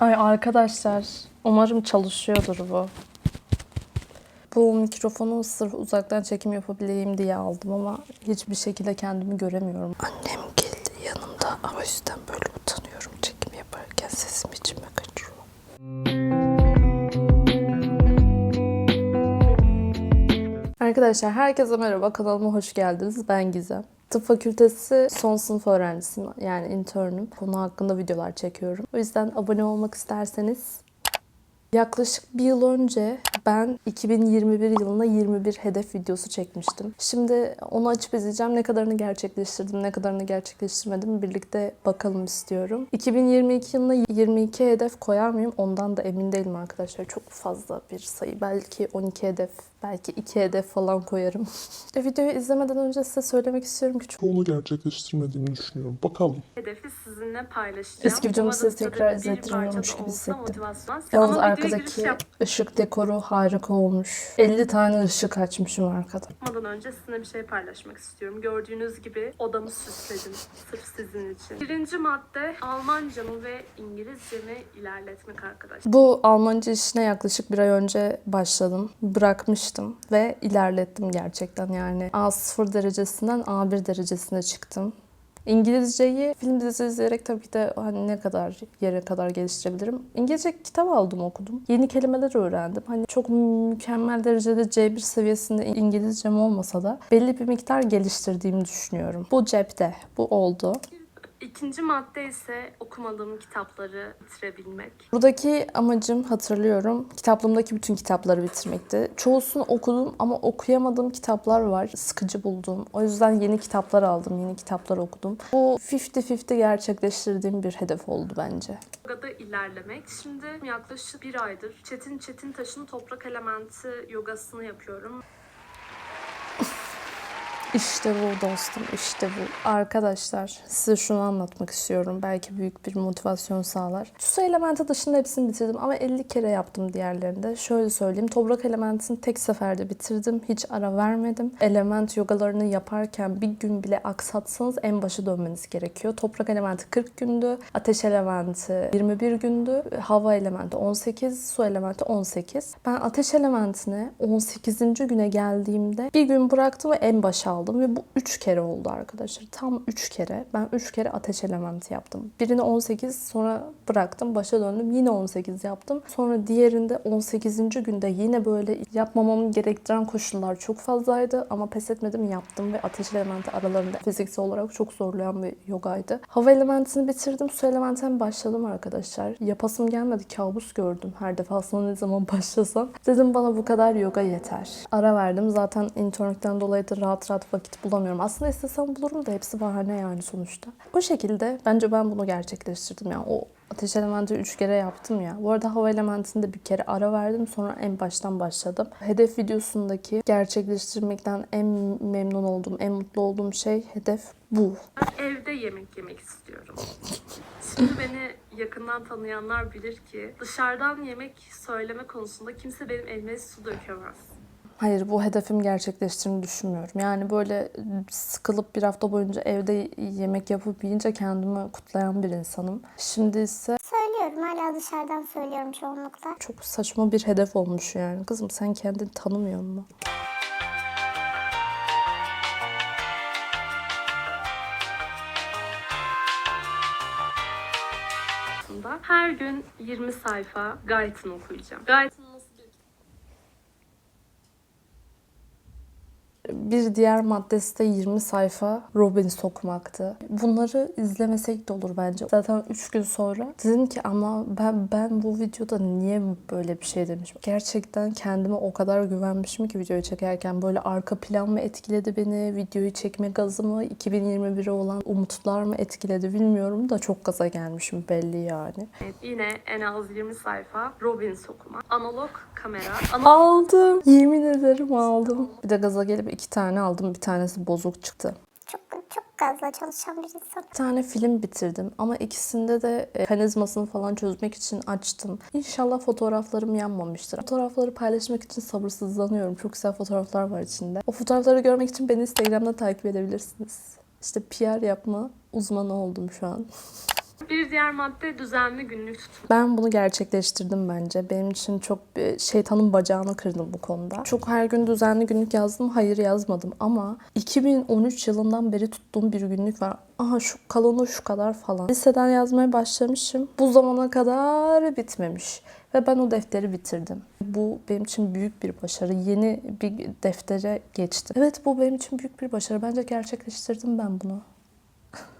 Ay arkadaşlar umarım çalışıyordur bu. Bu mikrofonu sırf uzaktan çekim yapabileyim diye aldım ama hiçbir şekilde kendimi göremiyorum. Annem geldi yanımda ama yüzden böyle utanıyorum çekim yaparken sesim içime kaçıyor. Arkadaşlar herkese merhaba kanalıma hoş geldiniz. Ben Gizem. Tıp fakültesi son sınıf öğrencisiyim. Yani internüm. Konu hakkında videolar çekiyorum. O yüzden abone olmak isterseniz Yaklaşık bir yıl önce ben 2021 yılına 21 hedef videosu çekmiştim. Şimdi onu açıp izleyeceğim. Ne kadarını gerçekleştirdim, ne kadarını gerçekleştirmedim birlikte bakalım istiyorum. 2022 yılına 22 hedef koyar mıyım? Ondan da emin değilim arkadaşlar. Çok fazla bir sayı. Belki 12 hedef, belki 2 hedef falan koyarım. E, videoyu izlemeden önce size söylemek istiyorum ki Çoğunu gerçekleştirmediğimi düşünüyorum. Bakalım. hedefi sizinle paylaşacağım. Eski videomu size tekrar izlettiriyormuş gibi hissettim. Yalnız arkadaki ışık dekoru harika olmuş. 50 tane ışık açmışım arkada. yapmadan önce sizinle bir şey paylaşmak istiyorum. Gördüğünüz gibi odamı süsledim. Sırf sizin için. Birinci madde Almancamı ve İngilizcemi ilerletmek arkadaşlar. Bu Almanca işine yaklaşık bir ay önce başladım. Bırakmıştım ve ilerlettim gerçekten yani. A0 derecesinden A1 derecesine çıktım. İngilizceyi film dizisi izleyerek tabii de hani ne kadar yere kadar geliştirebilirim. İngilizce kitap aldım okudum. Yeni kelimeler öğrendim. Hani çok mükemmel derecede C1 seviyesinde İngilizcem olmasa da belli bir miktar geliştirdiğimi düşünüyorum. Bu cepte. Bu oldu. İkinci madde ise okumadığım kitapları bitirebilmek. Buradaki amacım hatırlıyorum. Kitaplığımdaki bütün kitapları bitirmekti. Çoğusunu okudum ama okuyamadığım kitaplar var. Sıkıcı buldum. O yüzden yeni kitaplar aldım. Yeni kitaplar okudum. Bu 50-50 gerçekleştirdiğim bir hedef oldu bence. Yogada ilerlemek. Şimdi yaklaşık bir aydır Çetin Çetin Taş'ın toprak elementi yogasını yapıyorum. İşte bu dostum, işte bu. Arkadaşlar size şunu anlatmak istiyorum. Belki büyük bir motivasyon sağlar. Su elementi dışında hepsini bitirdim ama 50 kere yaptım diğerlerinde. Şöyle söyleyeyim. Toprak elementini tek seferde bitirdim. Hiç ara vermedim. Element yogalarını yaparken bir gün bile aksatsanız en başa dönmeniz gerekiyor. Toprak elementi 40 gündü. Ateş elementi 21 gündü. Hava elementi 18. Su elementi 18. Ben ateş elementine 18. güne geldiğimde bir gün bıraktım ve en başa aldım ve bu 3 kere oldu arkadaşlar. Tam 3 kere. Ben 3 kere ateş elementi yaptım. Birini 18 sonra bıraktım. Başa döndüm. Yine 18 yaptım. Sonra diğerinde 18. günde yine böyle yapmamamı gerektiren koşullar çok fazlaydı ama pes etmedim yaptım ve ateş elementi aralarında fiziksel olarak çok zorlayan bir yogaydı. Hava elementini bitirdim. Su elementinden başladım arkadaşlar. Yapasım gelmedi. Kabus gördüm her defasında ne zaman başlasam. Dedim bana bu kadar yoga yeter. Ara verdim. Zaten internlikten dolayı da rahat rahat vakit bulamıyorum. Aslında istesem bulurum da hepsi bahane yani sonuçta. O şekilde bence ben bunu gerçekleştirdim. Yani o ateş elementi 3 kere yaptım ya. Bu arada hava elementinde bir kere ara verdim. Sonra en baştan başladım. Hedef videosundaki gerçekleştirmekten en memnun olduğum, en mutlu olduğum şey hedef bu. Ben evde yemek yemek istiyorum. Şimdi beni yakından tanıyanlar bilir ki dışarıdan yemek söyleme konusunda kimse benim elime su dökemez. Hayır bu hedefimi gerçekleştirmeyi düşünmüyorum. Yani böyle sıkılıp bir hafta boyunca evde yemek yapıp yiyince kendimi kutlayan bir insanım. Şimdi ise Söylüyorum hala dışarıdan söylüyorum çoğunlukla. çok saçma bir hedef olmuş yani. Kızım sen kendini tanımıyor musun? Her gün 20 sayfa Guyton okuyacağım. Guyton nasıl bir Bir diğer maddesi de 20 sayfa Robbins okumaktı. Bunları izlemesek de olur bence. Zaten 3 gün sonra dedim ki ama ben ben bu videoda niye böyle bir şey demişim. Gerçekten kendime o kadar güvenmişim ki videoyu çekerken. Böyle arka plan mı etkiledi beni, videoyu çekme gazı mı, 2021'e olan umutlar mı etkiledi bilmiyorum da çok gaza gelmişim belli yani. Evet, yine en az 20 sayfa Robbins okuma. Analog kamera. Analog Aldım. Yemin ederim aldım. Bir de gaza gelip iki tane aldım. Bir tanesi bozuk çıktı. Çok çok gazla çalışan bir insan. Bir tane film bitirdim ama ikisinde de e, mekanizmasını falan çözmek için açtım. İnşallah fotoğraflarım yanmamıştır. Fotoğrafları paylaşmak için sabırsızlanıyorum. Çok güzel fotoğraflar var içinde. O fotoğrafları görmek için beni Instagram'da takip edebilirsiniz. İşte PR yapma uzmanı oldum şu an. Bir diğer madde düzenli günlük tutmak. Ben bunu gerçekleştirdim bence. Benim için çok şeytanın bacağını kırdım bu konuda. Çok her gün düzenli günlük yazdım. Hayır yazmadım ama 2013 yılından beri tuttuğum bir günlük var. Aha şu kalonu şu kadar falan. Liseden yazmaya başlamışım. Bu zamana kadar bitmemiş. Ve ben o defteri bitirdim. Bu benim için büyük bir başarı. Yeni bir deftere geçtim. Evet bu benim için büyük bir başarı. Bence gerçekleştirdim ben bunu.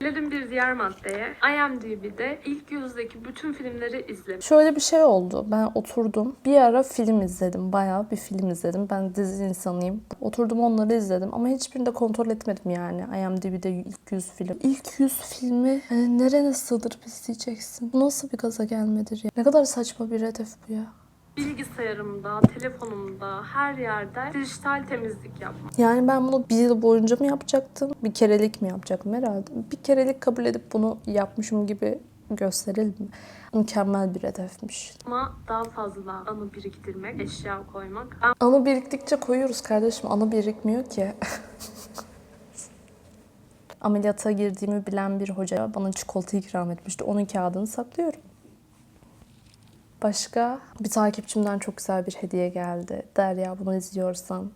Gelelim bir diğer maddeye. IMDb'de ilk yüzdeki bütün filmleri izlemek. Şöyle bir şey oldu. Ben oturdum. Bir ara film izledim. Bayağı bir film izledim. Ben dizi insanıyım. Oturdum onları izledim ama hiçbirini de kontrol etmedim yani. IMDb'de ilk 100 film. İlk 100 filmi hani nereye sığdırıp izleyeceksin? Bu nasıl bir gaza gelmedir ya? Ne kadar saçma bir hedef bu ya. Bilgisayarımda, telefonumda, her yerde dijital temizlik yapmak. Yani ben bunu bir yıl boyunca mı yapacaktım? Bir kerelik mi yapacaktım herhalde? Bir kerelik kabul edip bunu yapmışım gibi gösterelim mi? Mükemmel bir hedefmiş. Ama daha fazla anı biriktirmek, eşya koymak. Ben Anı biriktikçe koyuyoruz kardeşim. Anı birikmiyor ki. Ameliyata girdiğimi bilen bir hoca bana çikolata ikram etmişti. Onun kağıdını saklıyorum. Başka bir takipçimden çok güzel bir hediye geldi. Derya bunu izliyorsan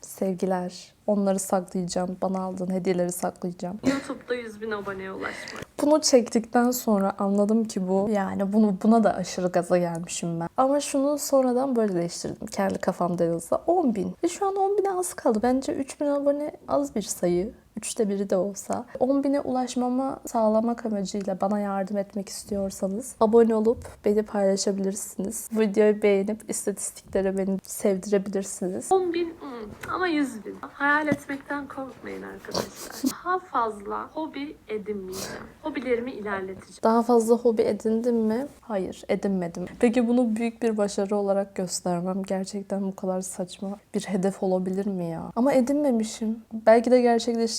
sevgiler. Onları saklayacağım. Bana aldığın hediyeleri saklayacağım. YouTube'da 100 bin aboneye ulaşmak. Bunu çektikten sonra anladım ki bu yani bunu buna da aşırı gaza gelmişim ben. Ama şunu sonradan böyle değiştirdim. Kendi kafamda yazılı 10 bin. Ve şu an 10 bine az kaldı. Bence 3 bin abone az bir sayı. Üçte biri de olsa. 10 bine ulaşmama sağlamak amacıyla bana yardım etmek istiyorsanız abone olup beni paylaşabilirsiniz. Videoyu beğenip istatistiklere beni sevdirebilirsiniz. 10 bin ama 100 bin. Hayal etmekten korkmayın arkadaşlar. Daha fazla hobi edinmeyeceğim. Hobilerimi ilerleteceğim. Daha fazla hobi edindim mi? Hayır, edinmedim. Peki bunu büyük bir başarı olarak göstermem gerçekten bu kadar saçma bir hedef olabilir mi ya? Ama edinmemişim. Belki de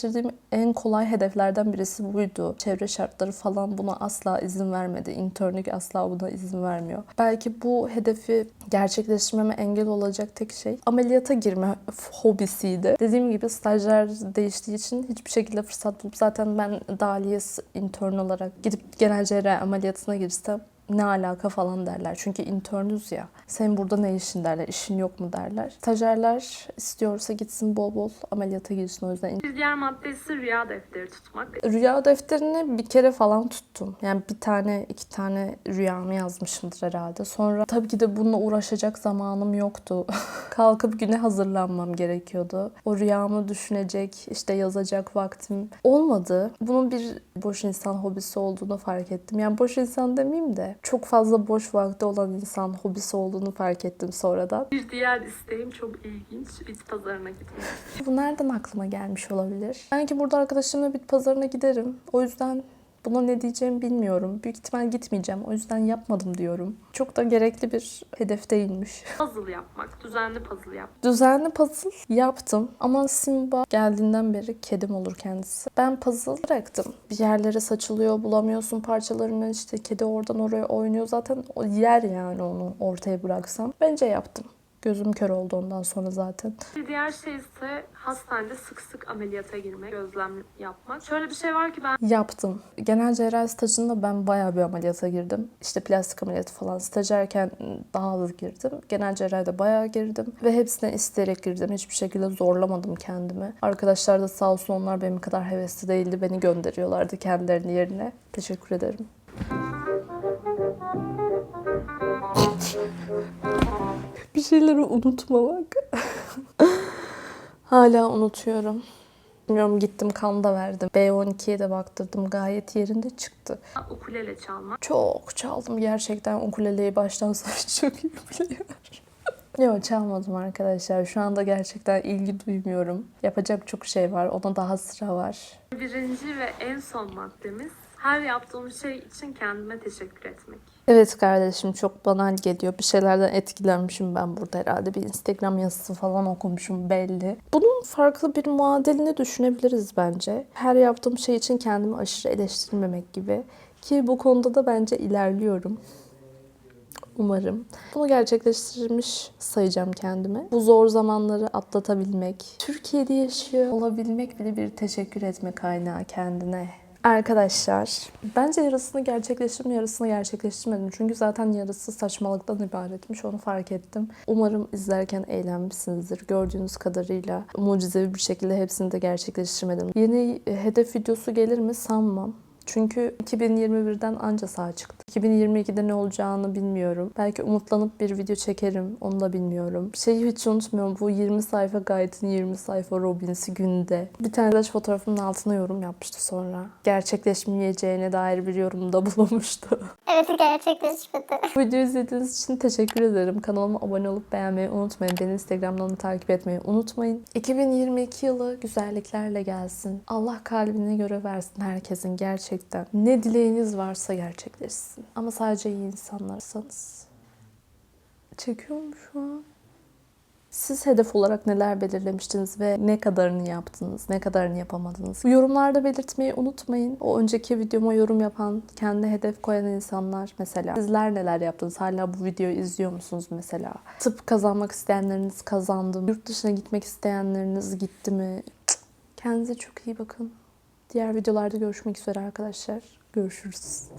gerçekleştirdiğim en kolay hedeflerden birisi buydu. Çevre şartları falan buna asla izin vermedi. İnternlük asla buna izin vermiyor. Belki bu hedefi gerçekleştirmeme engel olacak tek şey ameliyata girme hobisiydi. Dediğim gibi stajyer değiştiği için hiçbir şekilde fırsat bulup zaten ben dahiliyes intern olarak gidip genel cerrahi ameliyatına girsem ne alaka falan derler. Çünkü internüz ya. Sen burada ne işin derler. işin yok mu derler. Stajyerler istiyorsa gitsin bol bol ameliyata girsin o yüzden. Diğer madde ise rüya defteri tutmak. Rüya defterini bir kere falan tuttum. Yani bir tane iki tane rüyamı yazmışımdır herhalde. Sonra tabii ki de bununla uğraşacak zamanım yoktu. Kalkıp güne hazırlanmam gerekiyordu. O rüyamı düşünecek, işte yazacak vaktim olmadı. Bunun bir boş insan hobisi olduğunu fark ettim. Yani boş insan demeyeyim de çok fazla boş vakti olan insan hobisi olduğunu fark ettim sonradan. Bir diğer isteğim çok ilginç. Bit pazarına gitmek. Bu nereden aklıma gelmiş olabilir? Belki burada arkadaşımla bit pazarına giderim. O yüzden buna ne diyeceğimi bilmiyorum. Büyük ihtimal gitmeyeceğim. O yüzden yapmadım diyorum. Çok da gerekli bir hedef değilmiş. Puzzle yapmak. Düzenli puzzle yap. Düzenli puzzle yaptım ama Simba geldiğinden beri kedim olur kendisi. Ben puzzle bıraktım. Bir yerlere saçılıyor, bulamıyorsun parçalarını işte kedi oradan oraya oynuyor. Zaten o yer yani onu ortaya bıraksam. Bence yaptım. Gözüm kör oldu ondan sonra zaten. Bir diğer şey ise hastanede sık sık ameliyata girmek, gözlem yapmak. Şöyle bir şey var ki ben Yaptım. Genel cerrahi stajında ben bayağı bir ameliyata girdim. İşte plastik ameliyatı falan. Stajyerken daha az girdim. Genel cerrahide bayağı girdim. Ve hepsine isteyerek girdim. Hiçbir şekilde zorlamadım kendimi. Arkadaşlar da sağ olsun onlar benim kadar hevesli değildi. Beni gönderiyorlardı kendilerinin yerine. Teşekkür ederim. Bir şeyleri unutmamak. Hala unutuyorum. Bilmiyorum gittim kan da verdim. B12'ye de baktırdım. Gayet yerinde çıktı. ukulele çalmak. Çok çaldım gerçekten ukuleleyi baştan sona çok iyi biliyorum. Yok çalmadım arkadaşlar. Şu anda gerçekten ilgi duymuyorum. Yapacak çok şey var. Ona daha sıra var. Birinci ve en son maddemiz her yaptığım şey için kendime teşekkür etmek. Evet kardeşim çok banal geliyor. Bir şeylerden etkilenmişim ben burada herhalde. Bir Instagram yazısı falan okumuşum belli. Bunun farklı bir muadilini düşünebiliriz bence. Her yaptığım şey için kendimi aşırı eleştirmemek gibi. Ki bu konuda da bence ilerliyorum. Umarım. Bunu gerçekleştirmiş sayacağım kendime. Bu zor zamanları atlatabilmek, Türkiye'de yaşıyor olabilmek bile bir teşekkür etme kaynağı kendine. Arkadaşlar, bence yarısını gerçekleştirdim, yarısını gerçekleştirmedim. Çünkü zaten yarısı saçmalıktan ibaretmiş, onu fark ettim. Umarım izlerken eğlenmişsinizdir. Gördüğünüz kadarıyla mucizevi bir şekilde hepsini de gerçekleştirmedim. Yeni hedef videosu gelir mi sanmam. Çünkü 2021'den anca sağ çıktı. 2022'de ne olacağını bilmiyorum. Belki umutlanıp bir video çekerim. Onu da bilmiyorum. Şeyi hiç unutmuyorum. Bu 20 sayfa Gayet'in 20 sayfa Robins'i günde. Bir tane de fotoğrafımın altına yorum yapmıştı sonra. Gerçekleşmeyeceğine dair bir yorumda bulunmuştu. Evet gerçekleşmedi. Bu videoyu izlediğiniz için teşekkür ederim. Kanalıma abone olup beğenmeyi unutmayın. Beni Instagram'dan da takip etmeyi unutmayın. 2022 yılı güzelliklerle gelsin. Allah kalbine göre versin herkesin gerçekten. Ne dileğiniz varsa gerçekleşsin. Ama sadece iyi insanlarsanız. Çekiyor mu şu an? Siz hedef olarak neler belirlemiştiniz ve ne kadarını yaptınız, ne kadarını yapamadınız? Yorumlarda belirtmeyi unutmayın. O önceki videoma yorum yapan, kendi hedef koyan insanlar mesela. Sizler neler yaptınız? Hala bu videoyu izliyor musunuz mesela? Tıp kazanmak isteyenleriniz kazandı mı? Yurt dışına gitmek isteyenleriniz gitti mi? Kendinize çok iyi bakın. Diğer videolarda görüşmek üzere arkadaşlar. Görüşürüz.